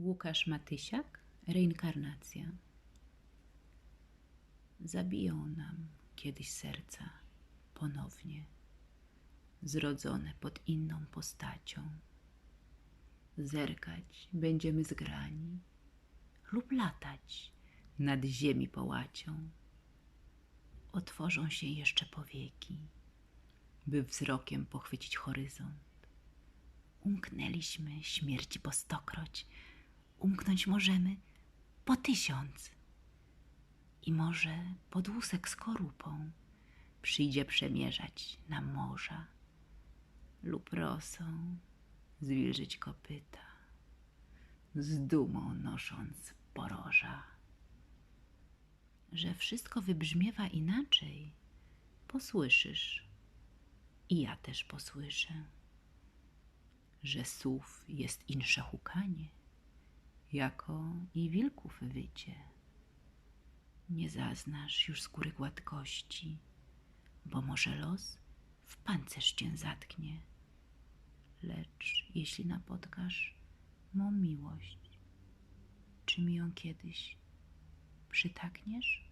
Łukasz Matysiak, reinkarnacja. Zabiją nam kiedyś serca ponownie, zrodzone pod inną postacią. Zerkać będziemy zgrani lub latać nad ziemi połacią. Otworzą się jeszcze powieki, by wzrokiem pochwycić horyzont. Umknęliśmy śmierci po stokroć, umknąć możemy po tysiąc. I może pod łusek skorupą przyjdzie przemierzać nam morza lub rosą zwilżyć kopyta, z dumą nosząc poroża. Że wszystko wybrzmiewa inaczej, posłyszysz i ja też posłyszę że słów jest insze hukanie, jako i wilków wycie. Nie zaznasz już skóry gładkości, bo może los w pancerz cię zatknie. Lecz jeśli napotkasz mą miłość, czy mi ją kiedyś przytakniesz?